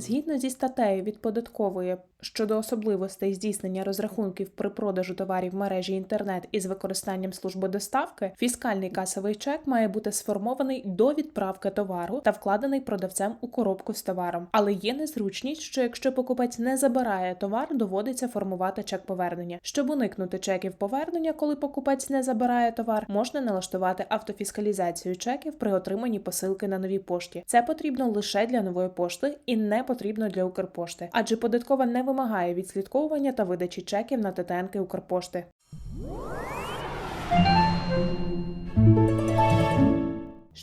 Згідно зі статтею від податкової щодо особливостей здійснення розрахунків при продажу товарів в мережі інтернет із використанням служби доставки, фіскальний касовий чек має бути сформований до відправки товару та вкладений продавцем у коробку з товаром. Але є незручність, що якщо покупець не забирає товар, доводиться формувати чек повернення. Щоб уникнути чеків повернення, коли покупець не забирає товар, можна налаштувати автофіскалізацію чеків при отриманні посилки на новій пошті. Це потрібно лише для нової пошти і не потрібно для Укрпошти, адже податкова не вимагає відслідковування та видачі чеків на ТТНки Укрпошти.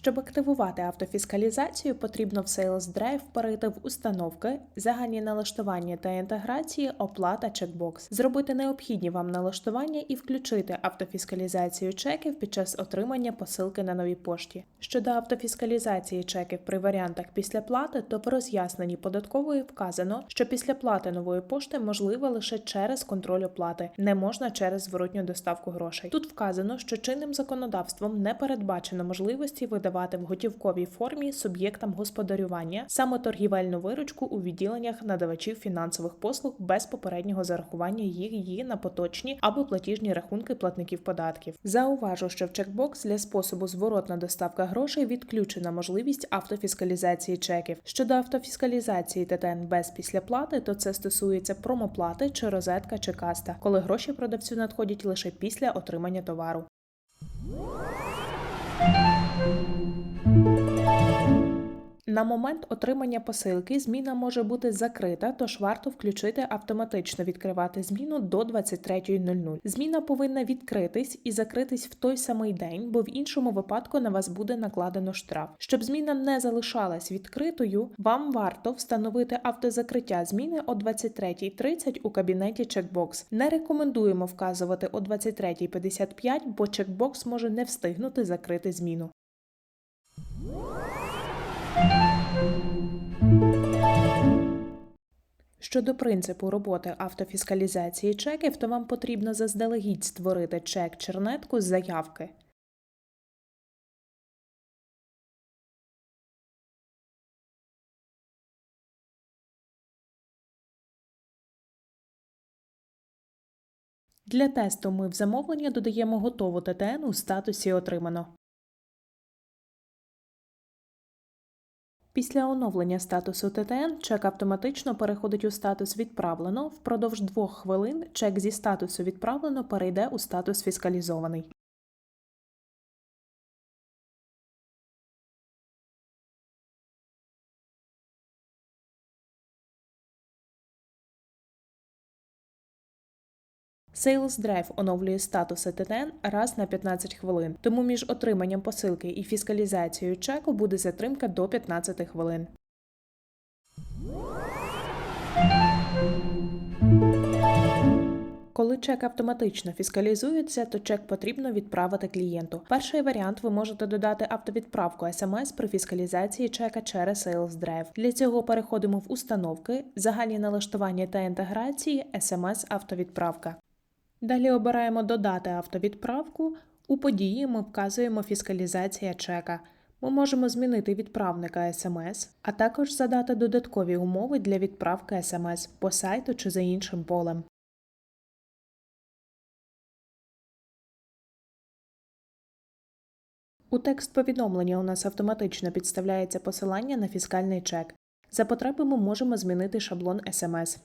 Щоб активувати автофіскалізацію, потрібно в Sales Drive перейти в установки, загальні налаштування та інтеграції, оплата чекбокс, зробити необхідні вам налаштування і включити автофіскалізацію чеків під час отримання посилки на новій пошті. Щодо автофіскалізації чеків при варіантах після плати, то в роз'ясненні податкової вказано, що після плати нової пошти можливо лише через контроль оплати, не можна через зворотню доставку грошей. Тут вказано, що чинним законодавством не передбачено можливості видавати в готівковій формі суб'єктам господарювання саме торгівельну виручку у відділеннях надавачів фінансових послуг без попереднього зарахування їх її на поточні або платіжні рахунки платників податків. Зауважу, що в чекбокс для способу зворотна доставка грошей відключена можливість автофіскалізації чеків. Щодо автофіскалізації ТТН без післяплати, то це стосується промоплати чи розетка чи каста, коли гроші продавцю надходять лише після отримання товару. На момент отримання посилки зміна може бути закрита, тож варто включити автоматично відкривати зміну до 23.00. Зміна повинна відкритись і закритись в той самий день, бо в іншому випадку на вас буде накладено штраф. Щоб зміна не залишалась відкритою, вам варто встановити автозакриття зміни о 23.30 у кабінеті Checkbox. Не рекомендуємо вказувати о 23.55, бо чекбокс може не встигнути закрити зміну. Щодо принципу роботи автофіскалізації чеків, то вам потрібно заздалегідь створити чек-чернетку з заявки. Для тесту ми в замовлення додаємо готову ТТН у статусі Отримано. Після оновлення статусу ТТН чек автоматично переходить у статус відправлено. Впродовж двох хвилин чек зі статусу відправлено перейде у статус фіскалізований. Sales Drive оновлює статуси ТТН раз на 15 хвилин, тому між отриманням посилки і фіскалізацією чеку буде затримка до 15 хвилин. Коли чек автоматично фіскалізується, то чек потрібно відправити клієнту. Перший варіант ви можете додати автовідправку SMS при фіскалізації чека через Sales Drive. Для цього переходимо в установки, загальні налаштування та інтеграції, SMS автовідправка. Далі обираємо Додати автовідправку. У події ми вказуємо фіскалізація чека. Ми можемо змінити відправника СМС, а також задати додаткові умови для відправки СМС по сайту чи за іншим полем. У текст повідомлення у нас автоматично підставляється посилання на фіскальний чек. За потреби ми можемо змінити шаблон СМС.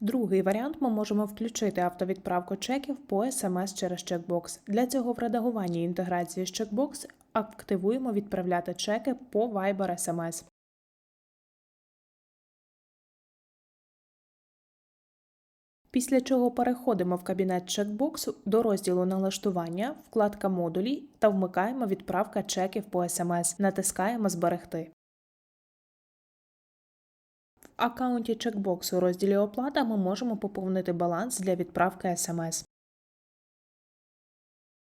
Другий варіант ми можемо включити автовідправку чеків по SMS через чекбокс. Для цього в редагуванні інтеграції з чекбокс активуємо відправляти чеки по Viber SMS. Після чого переходимо в кабінет чекбоксу до розділу налаштування, вкладка модулі та вмикаємо відправка чеків по SMS. Натискаємо Зберегти аккаунті чекбоксу у розділі Оплата ми можемо поповнити баланс для відправки СМС.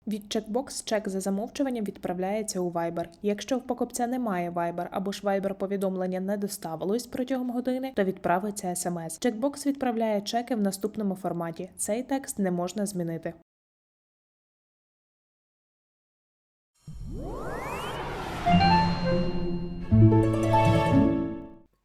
Від чекбокс чек за замовчуванням відправляється у Viber. Якщо в покупця немає Viber або ж Viber повідомлення не доставилось протягом години, то відправиться смс. Чекбокс відправляє чеки в наступному форматі. Цей текст не можна змінити.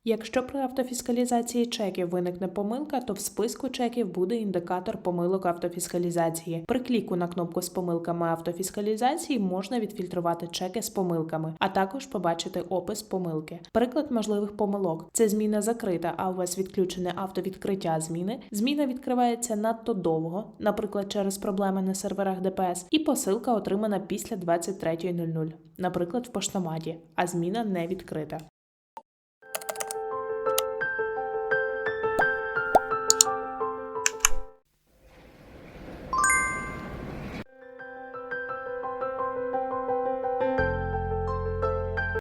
Якщо при автофіскалізації чеків виникне помилка, то в списку чеків буде індикатор помилок автофіскалізації. При кліку на кнопку з помилками автофіскалізації можна відфільтрувати чеки з помилками, а також побачити опис помилки. Приклад можливих помилок: це зміна закрита, а у вас відключене автовідкриття зміни. Зміна відкривається надто довго, наприклад, через проблеми на серверах ДПС, і посилка отримана після 23.00, наприклад, в поштоматі, а зміна не відкрита.